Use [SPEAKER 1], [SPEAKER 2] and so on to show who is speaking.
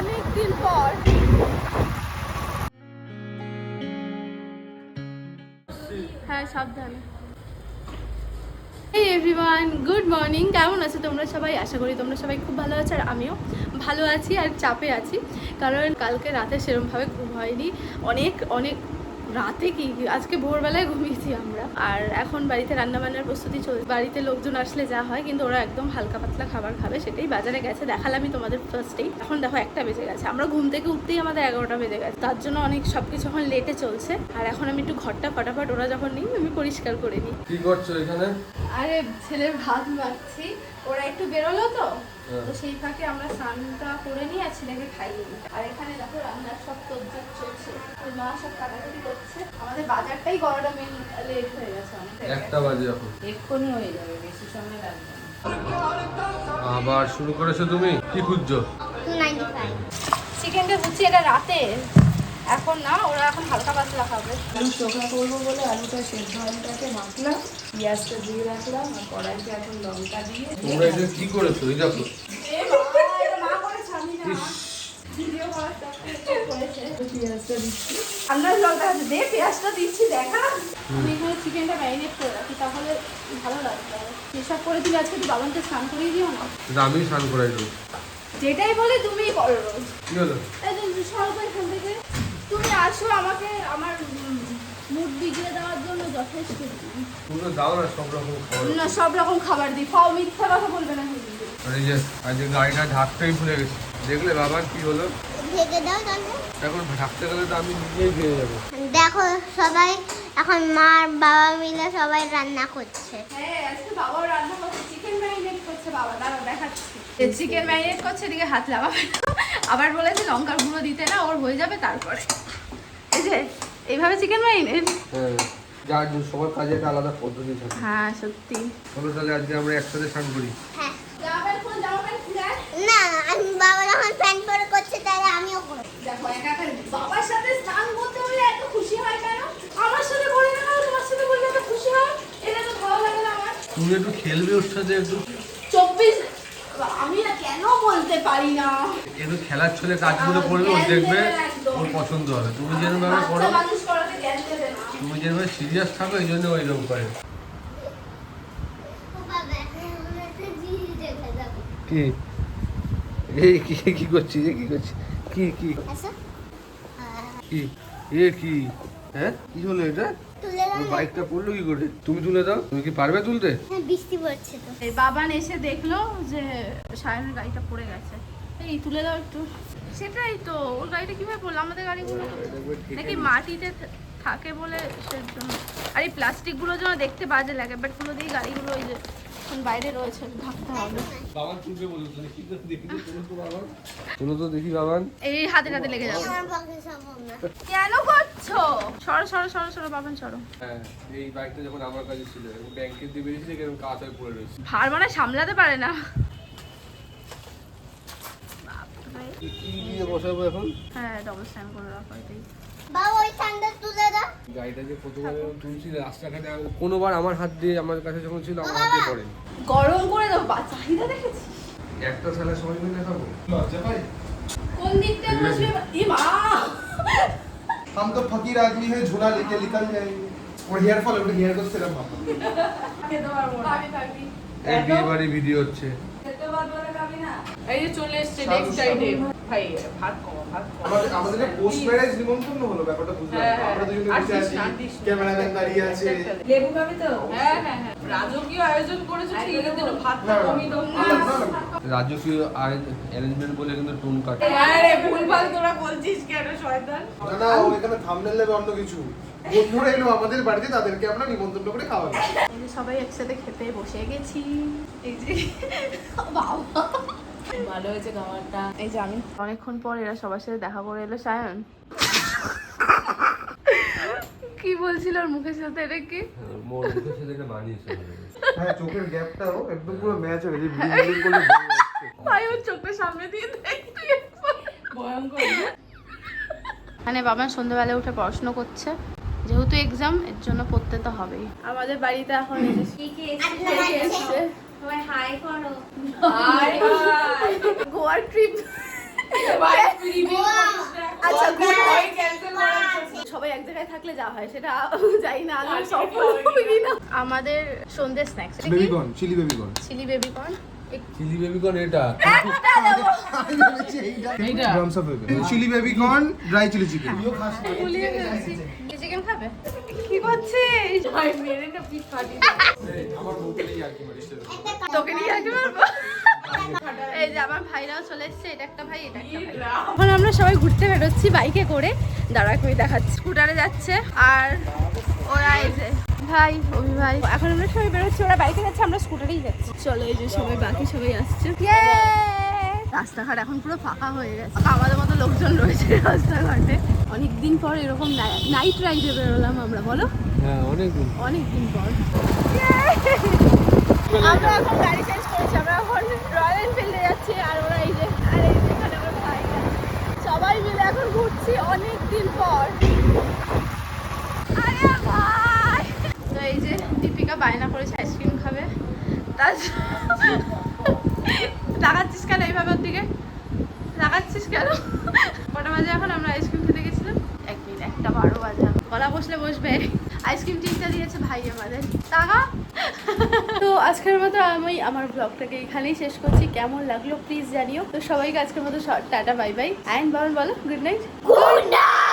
[SPEAKER 1] অনেক দিন পর। হ্যাঁ সাবধানে। এই এভরিওয়ান গুড মর্নিং কেমন আছো তোমরা সবাই? আশা করি তোমরা সবাই খুব ভালো আছো আর আমিও ভালো আছি আর চাপে আছি। কারণ কালকে রাতে সেরমভাবে ঘুম হয়নি। অনেক অনেক রাতে কি? আজকে ভোরবেলায় ঘুমিয়েছি আমরা। আর এখন বাড়িতে রান্নাবান্নার প্রস্তুতি চলছে। বাড়িতে লোকজন আসলে যা হয় কিন্তু ওরা একদম হালকা পাতলা খাবার খাবে সেটাই বাজারে গেছে। দেখালামই তোমাদের ফার্স্টেই এখন দেখো একটা বেজে গেছে। আমরা ঘুম থেকে উঠতেই আমাদের এগারোটা বেজে গেছে। তার জন্য অনেক সব কিছু এখন লেটে চলছে। আর এখন আমি একটু ঘরটা ফটাফট ওরা যখন নিই আমি পরিষ্কার করে নিই।
[SPEAKER 2] কি করছ এখানে?
[SPEAKER 1] আরে ছেলের ভাত মাখছি। ওরা একটু বেরোলো তো।
[SPEAKER 2] হ্যাঁ।
[SPEAKER 1] তো সেই ফাঁকে আমরা স্নানটা করে নিই আর ছেলেকে খাইয়ে নিই আর এখানে দেখো রান্নার সব তোজ্জার চলছে। মা সব কাটাকাটি করছে। আমাদের বাজারটাই করাটা মেন লেট হয়ে গেছে
[SPEAKER 2] একটা বাজে এখন।
[SPEAKER 3] এক্ষুনি হয়ে যাবে বেশি সময় লাগবে
[SPEAKER 2] আবার শুরু করেছ তুমি? কি খুঁজছো?
[SPEAKER 1] চিকেনটা হচ্ছে এটা রাতে। এখন না ওরা এখন হালকা পাতলা খাবে।
[SPEAKER 3] আলু চোখা করব বলে আলুটা সেদ্ধ আলুটাকে মাখলাম পেঁয়াজটা দিয়ে রাখলাম আর কড়াইতে এখন লঙ্কা দিয়ে।
[SPEAKER 2] তোমরা এটা কি করেছ? এই দেখো। ইস,
[SPEAKER 3] পেঁয়াজটা দিচ্ছি
[SPEAKER 1] ঠান্ডার জলটা আছে দে পেঁয়াজটা দিচ্ছি দেখা। আমি এখানে চিকেনটা ম্যারিনেট করে রাখি তাহলে ভালো লাগবে। এসব করে দিলে আজকে তুই বাবানকে স্নান করিয়ে দিও না?
[SPEAKER 2] আমি স্নান করাই দেবো।
[SPEAKER 1] যেটাই বলে তুমিই করো রোজ।
[SPEAKER 2] কি হলো?
[SPEAKER 1] এই যে সরো তো এখান থেকে। তুমি আসো আমাকে আমার মুড বিগড়ে দেওয়ার জন্য যথেষ্ট।
[SPEAKER 2] তুমি দাও না সব রকম খাবার।
[SPEAKER 1] না সব রকম খাবার দিই। ফাও মিথ্যা কথা বলবে না
[SPEAKER 2] যে গাড়িটা ঢাকতেই ভুলে গেছি। দেখলে বাবা কি হলো?
[SPEAKER 4] ঢেকে দাও তাহলে।
[SPEAKER 2] এখন ঢাকতে গেলে তো আমি নিজেই ভেঙে যাব।
[SPEAKER 4] দেখো সবাই এখন মা আর বাবা মিলে সবাই রান্না করছে।
[SPEAKER 1] হ্যাঁ আজকে বাবাও রান্না করছে চিকেন ম্যারিনেট করছে বাবা। দাঁড়া দেখাচ্ছি। চিকেন ম্যারিনেট করছে এদিকে হাত লাগাবে আবার বলেছে লঙ্কার গুঁড়ো দিতে না ওর হয়ে যাবে তারপরে। এই যে এইভাবে চিকেন ম্যারিনেট
[SPEAKER 2] হ্যাঁ যার যে সবার কাজে একটা আলাদা পদ্ধতি থাকে।
[SPEAKER 1] হ্যাঁ সত্যি।
[SPEAKER 2] চলো তাহলে আজকে আমরা একসাথে স্নান করি।
[SPEAKER 4] হ্যাঁ। না আমি বাবা যখন প্যান্ট পরে করছে তাহলে আমিও করব
[SPEAKER 1] দেখো একা একা বাবার সাথে স্নান করতে হলে এত খুশি হয় কেন আমার সাথে করে না কেন তোমার সাথে করলে এত খুশি হয় এটা তো ভালো লাগে না আমার
[SPEAKER 2] তুমি একটু খেলবে ওর সাথে একটু?
[SPEAKER 1] চব্বিশ আমি না কেন বলতে পারি না?
[SPEAKER 2] একটু খেলার ছলে কাজগুলো করবে ও দেখবে ওর পছন্দ হবে। তুমি যেরকম ভাবে করো তুমি যেভাবে সিরিয়াস থাকো এই জন্য ওই রকম করে। কি? এই কি কি করছিস কি করছিস কি কি? কি? এ কি? হ্যাঁ? কি হলো এটা? ওর বাইকটা পড়ল কি করে? তুমি তুলে দাও। তুমি কি পারবে তুলতে?
[SPEAKER 4] হ্যাঁ বৃষ্টি পড়ছে তো।
[SPEAKER 1] এই বাবান এসে দেখল যে সায়নের গাড়িটা পড়ে গেছে। এই তুলে দাও একটু। সেটাই তো ওর গাড়িটা কীভাবে পড়ল? আমাদের গাড়িগুলো নাকি মাটিতে থাকে বলে সেজন্য। আর এই প্লাস্টিকগুলো যেন দেখতে বাজে লাগে বাট পুরো দিয়ে গাড়িগুলো ওই যে এখন বাইরে রয়েছে ঢাকতে হবে।
[SPEAKER 2] তো দেখি বাবান।
[SPEAKER 1] এই হাতে হাতে লেগে যাবে। কেন করছ? সরো সরো সরো সরো বাবান সরো।
[SPEAKER 2] হ্যাঁ এই বাইকটা যখন আমার কাছে ছিল দিয়ে বেরিয়েছে এরকম কাজ হয়ে পড়ে রয়েছে।
[SPEAKER 1] ভার মানে সামলাতে পারে না।
[SPEAKER 2] কি কি দিয়ে বসাবো এখন?
[SPEAKER 1] হ্যাঁ ডবল স্ট্যান্ড করে রাখো এটাই।
[SPEAKER 4] বাবা ওই ঠান্ডা তুলে দাও
[SPEAKER 2] গাড়িটা যে কতবার এরকম তুলছি রাস্তাঘাটে আমি- কোনোবার আমার হাত দিয়ে আমার কাছে যখন ছিল আমার হাত দিয়ে পড়েনি
[SPEAKER 1] গরম করে দাও বা চাহিদা দেখেছিস
[SPEAKER 2] একটা সালে সবাই মিলে খাবো লজ্জা পাই
[SPEAKER 1] কোন দিকটা বসবে ই মা
[SPEAKER 5] हम तो फकीर आदमी है झूला लेके निकल जाएंगे और हेयर फॉल होगा हेयर को सिर्फ हम
[SPEAKER 3] খেতে পারবো না
[SPEAKER 1] পাবি পাবি
[SPEAKER 2] এই বিয়ে বাড়ি ভিডিও হচ্ছে
[SPEAKER 3] খেতে পারবো না খাবি না এই যে চলে এসছে নেক্সট সাইডে ভাই ভাত কমো ভাত কমো।
[SPEAKER 5] আমাদের আমাদের পোস্ট ম্যারেজ নিমন্ত্রণ হলো ব্যাপারটা বুঝলাম।
[SPEAKER 3] হ্যাঁ,
[SPEAKER 5] আমরা দুজনে বসে আছি
[SPEAKER 3] না, আর দিস না।
[SPEAKER 5] ক্যামেরাম্যান দাঁড়িয়ে আছে।
[SPEAKER 3] লেবু খাবি তো? হ্যাঁ হ্যাঁ হ্যাঁ। রাজকীয় আয়োজন করেছ ঠিক আছে ভাতটা দাও।
[SPEAKER 5] না।
[SPEAKER 2] রাজকীয় অ্যারেঞ্জমেন্ট বলে কিন্তু টোন কাটে।
[SPEAKER 3] ভুলভাল তোরা বলছিস কেন শয়তান?
[SPEAKER 5] না না ও এখানে থামনেল নেবে অন্য কিছু। বন্ধুরা এলো আমাদের বাড়িতে তাদেরকে আমরা নিমন্ত্রণ করে খাওয়াবো
[SPEAKER 1] সবাই একসাথে খেতে বসে গেছি। এই যে বাবা।
[SPEAKER 3] ভালো হয়েছে খাবারটা।
[SPEAKER 1] এই যে আমি অনেকক্ষণ পর এরা সবার সাথে দেখা করে এলো সায়ন। কি বলছিল ওর মুখের সাথে? এটা কি?
[SPEAKER 2] মোর
[SPEAKER 5] হ্যাঁ চোখের গ্যাপটাও একদম পুরো ম্যাচ হয়ে গেছে। ব্লিং ব্লিং করলে
[SPEAKER 1] ভাই ওর চোখের সামনে দিয়ে দেখতে
[SPEAKER 3] ভয়ঙ্কর।
[SPEAKER 1] মানে বাবা সন্ধ্যাবেলা উঠে পড়াশোনা করছে। যেহেতু এক্সাম এর জন্য পড়তে তো হবেই। আমাদের বাড়িতে এখন
[SPEAKER 4] সবাই হাই করো।
[SPEAKER 3] হাই হাই
[SPEAKER 1] গোয়ার ট্রিপ
[SPEAKER 3] সবাই এক
[SPEAKER 1] জায়গায় থাকলে হয় আমাদের
[SPEAKER 5] বেবি
[SPEAKER 1] তোকে নিয়ে এই যে আমার ভাইরাও চলে এসছে এটা একটা ভাই এটা একটা ভাই। এখন আমরা সবাই ঘুরতে বেরোচ্ছি বাইকে করে। দাঁড়া করে দেখাচ্ছি। স্কুটারে যাচ্ছে আর ওরা এই যে ভাই অভি ভাই এখন আমরা সবাই বেরোচ্ছি ওরা বাইকে যাচ্ছে আমরা স্কুটারেই যাচ্ছি। চলো এই যে সবাই বাকি সবাই আসছে। রাস্তাঘাট এখন পুরো ফাঁকা হয়ে গেছে। আমাদের মতো লোকজন রয়েছে রাস্তাঘাটে। অনেকদিন পর এরকম নাইট রাইডে বেরোলাম আমরা বলো?
[SPEAKER 2] হ্যাঁ অনেক দিন
[SPEAKER 1] অনেকদিন পর। আমরা এখন গাড়ি চেঞ্জ করেছি আমরা এখন রয়্যাল এনফিল্ডে যাচ্ছি আর ওরা এই যে আর এই যে এখানে আমার ভাই সবাই মিলে এখন ঘুরছি অনেক দিন পর আরে ভাই তো এই যে দীপিকা বায়না করেছে, আইসক্রিম খাবে। তার লাগাচ্ছিস কেন এইভাবে ওর দিকে? তাকাচ্ছিস কেন? কটা বাজে এখন? আমরা আইসক্রিম খেতে গেছিলাম। এক মিনিট, একটা বারো বাজে। গলা বসলে বসবে। আইসক্রিম টিনটা দিয়েছে ভাই আমাদের। টাকা? তো আজকের মতো আমি আমার ব্লগটাকে এখানেই শেষ করছি। কেমন লাগল প্লিজ জানিও। তো সবাইকে আজকের মতো টাটা বাই বাই অ্যান্ড বলো বলো গুড নাইট
[SPEAKER 4] গুড নাইট